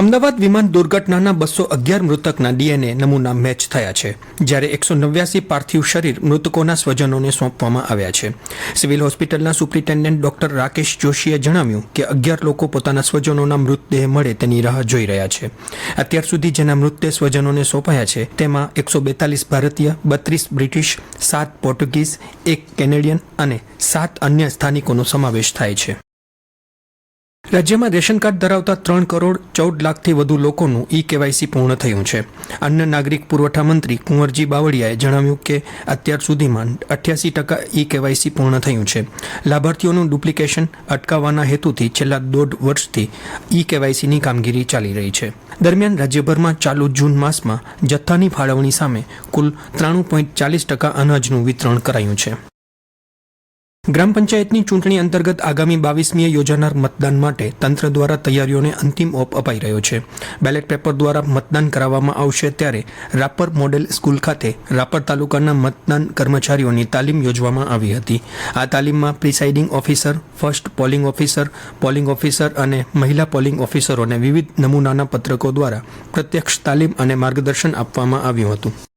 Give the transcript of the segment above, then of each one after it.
અમદાવાદ વિમાન દુર્ઘટનાના બસો અગિયાર મૃતકના ડીએનએ નમૂના મેચ થયા છે, જ્યારે એકસો નવ્યાસી પાર્થિવ શરીર મૃતકોના સ્વજનોને સોંપવામાં આવ્યા છે. સિવિલ હોસ્પિટલના સુપ્રિન્ટેન્ડન્ટ ડોક્ટર રાકેશ જોશીએ જણાવ્યું કે અગિયાર લોકો પોતાના સ્વજનોના મૃતદેહ મળે તેની રાહ જોઈ રહ્યા છે. અત્યાર સુધી જેના મૃતદેહ સ્વજનોને સોંપાયા છે, તેમાં એકસો બેતાલીસ ભારતીય, બત્રીસ બ્રિટિશ, સાત પોર્ટુગીઝ, એક કેનેડિયન અને સાત અન્ય સ્થાનિકોનો સમાવેશ થાય છે. રાજ્યમાં રેશન કાર્ડ ધરાવતા ત્રણ કરોડ ચૌદ લાખથી વધુ લોકોનું ઈ કેવાયસી પૂર્ણ થયું છે. અન્ય નાગરિક પુરવઠા મંત્રી કુંવરજી બાવળિયાએ જણાવ્યું કે અત્યાર સુધીમાં અઠ્યાસી ટકા ઈ કેવાયસી પૂર્ણ થયું છે. લાભાર્થીઓનું ડુપ્લિકેશન અટકાવવાના હેતુથી છેલ્લા દોઢ વર્ષથી ઈ કેવાયસીની કામગીરી ચાલી રહી છે. દરમિયાન રાજ્યભરમાં ચાલુ જૂન માસમાં જથ્થાની ફાળવણી સામે કુલ ત્રાણું પોઈન્ટ ચાલીસ ટકા અનાજનું વિતરણ કરાયું છે. ગ્રામ પંચાયતની ચૂંટણી અંતર્ગત આગામી બાવીસમીએ યોજાનાર મતદાન માટે તંત્ર દ્વારા તૈયારીઓને અંતિમ ઓપ અપાઈ રહ્યો છે. બેલેટ પેપર દ્વારા મતદાન કરાવવામાં આવશે ત્યારે રાપર મોડેલ સ્કૂલ ખાતે રાપર તાલુકાના મતદાન કર્મચારીઓની તાલીમ યોજવામાં આવી હતી. આ તાલીમમાં presiding officer, first polling officer polling officer અને મહિલા પોલિંગ ઓફિસરોને વિવિધ નમૂનાના પત્રકો દ્વારા પ્રત્યક્ષ તાલીમ અને માર્ગદર્શન આપવામાં આવ્યું હતું.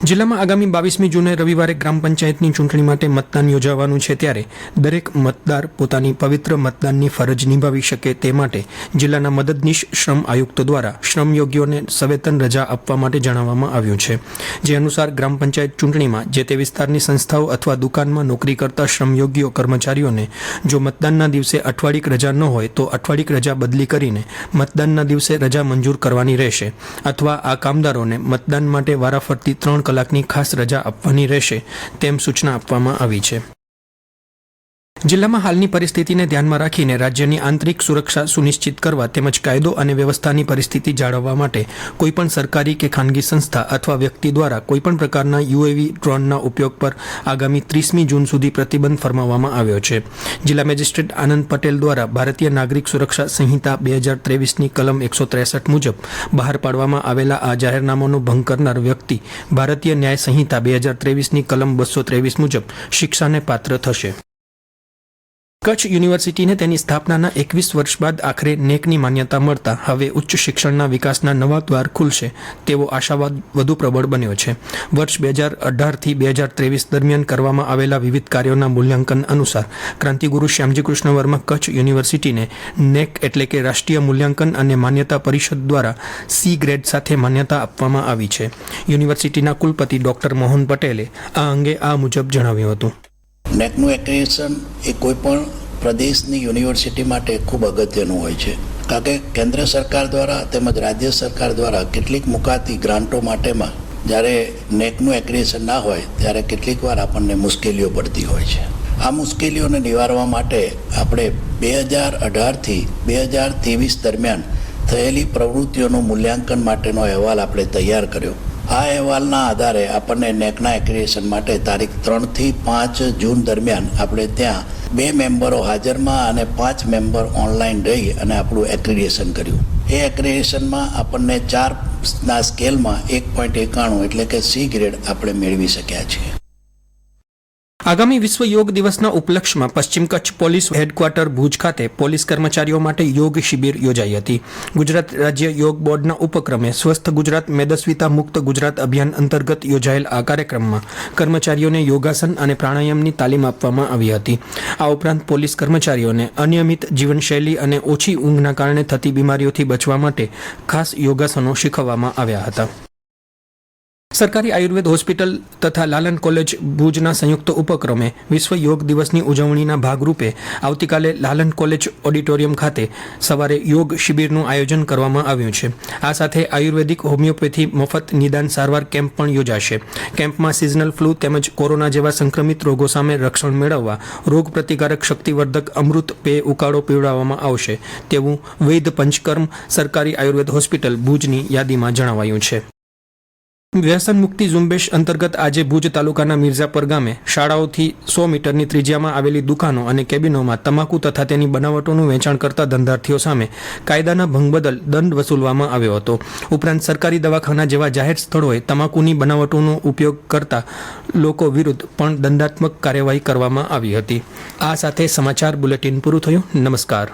જિલ્લામાં આગામી બાવીસમી જૂને રવિવારે ગ્રામ પંચાયતની ચૂંટણી માટે મતદાન યોજાવાનું છે ત્યારે દરેક મતદાર પોતાની પવિત્ર મતદાનની ફરજ નિભાવી શકે તે માટે જિલ્લાના મદદનીશ શ્રમ આયુક્તો દ્વારા શ્રમયોગીઓને સવેતન રજા આપવા માટે જણાવવામાં આવ્યું છે. જે અનુસાર ગ્રામ પંચાયત ચૂંટણીમાં જે તે વિસ્તારની સંસ્થાઓ અથવા દુકાનમાં નોકરી કરતા શ્રમયોગીઓ કર્મચારીઓને જો મતદાનના દિવસે અઠવાડિક રજા ન હોય તો અઠવાડિક રજા બદલી કરીને મતદાનના દિવસે રજા મંજૂર કરવાની રહેશે અથવા આ કામદારોને મતદાન માટે વારાફરતી ત્રણ કલાકની ખાસ રજા આપવાની રહેશે તેમ સૂચના આપવામાં આવી છે. જિલ્લામાં હાલની પરિસ્થિતિને ધ્યાનમાં રાખીને રાજ્યની આંતરિક સુરક્ષા સુનિશ્ચિત કરવા તેમજ કાયદો અને વ્યવસ્થાની પરિસ્થિતિ જાળવવા માટે કોઈપણ સરકારી કે ખાનગી સંસ્થા અથવા વ્યક્તિ દ્વારા કોઈપણ પ્રકારના યુએવી ડ્રોનના ઉપયોગ પર આગામી ત્રીસમી જૂન સુધી પ્રતિબંધ ફરમાવવામાં આવ્યો છે. જિલ્લા મેજિસ્ટ્રેટ આનંદ પટેલ દ્વારા ભારતીય નાગરિક સુરક્ષા સંહિતા બે હજાર ત્રેવીસની કલમ એકસો ત્રેસઠ મુજબ બહાર પાડવામાં આવેલા આ જાહેરનામાનો ભંગ કરનાર વ્યક્તિ ભારતીય ન્યાય સંહિતા બે હજાર ત્રેવીસની કલમ બસો ત્રેવીસ મુજબ શિક્ષાને પાત્ર થશે. કચ્છ યુનિવર્સિટીને તેની સ્થાપનાના એકવીસ વર્ષ બાદ આખરે નેકની માન્યતા મળતા હવે ઉચ્ચ શિક્ષણના વિકાસના નવા દ્વાર ખુલશે તેવો આશાવાદ વધુ પ્રબળ બન્યો છે. વર્ષ બે હજાર અઢારથી બે હજાર ત્રેવીસ દરમિયાન કરવામાં આવેલા વિવિધ કાર્યોના મૂલ્યાંકન અનુસાર ક્રાંતિગુરુ શ્યામજી કૃષ્ણ વર્મા કચ્છ યુનિવર્સિટીને નેક એટલે કે રાષ્ટ્રીય મૂલ્યાંકન અને માન્યતા પરિષદ દ્વારા સી ગ્રેડ સાથે માન્યતા આપવામાં આવી છે. યુનિવર્સિટીના કુલપતિ ડોક્ટર મોહન પટેલે આ અંગે આ મુજબ જણાવ્યું હતું. નેકનું એક્રેડિશન એ કોઈ પણ પ્રદેશની યુનિવર્સિટી માટે ખૂબ અગત્યનું હોય છે. કારણ કે કેન્દ્ર સરકાર દ્વારા તેમજ રાજ્ય સરકાર દ્વારા કેટલીક મુકાતી ગ્રાન્ટો માટેમાં જ્યારે નેકનું એક્રેડિશન ના હોય, ત્યારે કેટલીક વાર આપણને મુશ્કેલીઓ પડતી હોય છે. આ મુશ્કેલીઓને નિવારવા માટે આપણે બે હજાર અઢારથી બે હજાર ત્રેવીસ દરમિયાન થયેલી પ્રવૃત્તિઓનું મૂલ્યાંકન માટેનો અહેવાલ આપણે તૈયાર કર્યો. આ અહેવાલના આધારે આપણને નેકના એક્રિએશન માટે તારીખ ત્રણથી પાંચ જૂન દરમિયાન આપણે ત્યાં બે મેમ્બરો હાજરમાં અને પાંચ મેમ્બર ઓનલાઈન રહી અને આપણું એક્રિએશન કર્યું. એ એક્રિએશનમાં આપણને ચારના સ્કેલમાં એક પોઈન્ટ એકાણું એટલે કે સી ગ્રેડ આપણે મેળવી શક્યા છીએ. આગામી વિશ્વ યોગ દિવસના ઉપલક્ષમાં પશ્ચિમ કચ્છ પોલીસ હેડક્વાર્ટર ભુજ ખાતે પોલીસ કર્મચારીઓ માટે યોગ શિબિર યોજાઈ હતી. ગુજરાત રાજ્ય યોગ બોર્ડના ઉપક્રમે સ્વસ્થ ગુજરાત, મેદસ્વીતા મુક્ત ગુજરાત અભિયાન અંતર્ગત યોજાયેલ આ કાર્યક્રમમાં કર્મચારીઓને યોગાસન અને પ્રાણાયામની તાલીમ આપવામાં આવી હતી. આ ઉપરાંત પોલીસ કર્મચારીઓને અનિયમિત જીવનશૈલી અને ઓછી ઊંઘના કારણે થતી બીમારીઓથી બચવા માટે ખાસ યોગાસનો શીખવવામાં આવ્યા હતા. સરકારી આયુર્વેદ હોસ્પિટલ તથા લાલન કોલેજ ભુજના સંયુક્ત ઉપક્રમે વિશ્વ યોગ દિવસની ઉજવણીના ભાગરૂપે આવતીકાલે લાલન કોલેજ ઓડિટોરિયમ ખાતે સવારે યોગ શિબિરનું આયોજન કરવામાં આવ્યું છે. આ સાથે આયુર્વેદિક હોમિયોપેથી મફત નિદાન સારવાર કેમ્પ પણ યોજાશે. કેમ્પમાં સિઝનલ ફ્લૂ તેમજ કોરોના જેવા સંક્રમિત રોગો સામે રક્ષણ મેળવવા રોગ પ્રતિકારક શક્તિવર્ધક અમૃત પેય ઉકાળો પીવડાવવામાં આવશે. તેવું વૈધ પંચકર્મ સરકારી આયુર્વેદ હોસ્પિટલ ભુજની યાદીમાં જણાવાયું છે. વ્યસન મુક્તિ ઝુંબેશ અંતર્ગત આજે ભુજ તાલુકાના મિર્ઝાપર ગામે શાળાઓથી સો મીટરની ત્રિજ્યામાં આવેલી દુકાનો અને કેબિનોમાં તમાકુ તથા તેની બનાવટોનું વેચાણ કરતા ધંધાર્થીઓ સામે કાયદાના ભંગ બદલ દંડ વસૂલવામાં આવ્યો હતો. ઉપરાંત સરકારી દવાખાના જેવા જાહેર સ્થળોએ તમાકુની બનાવટોનો ઉપયોગ કરતા લોકો વિરુદ્ધ પણ દંડાત્મક કાર્યવાહી કરવામાં આવી હતી. આ સાથે સમાચાર બુલેટિન પૂરું થયું. નમસ્કાર.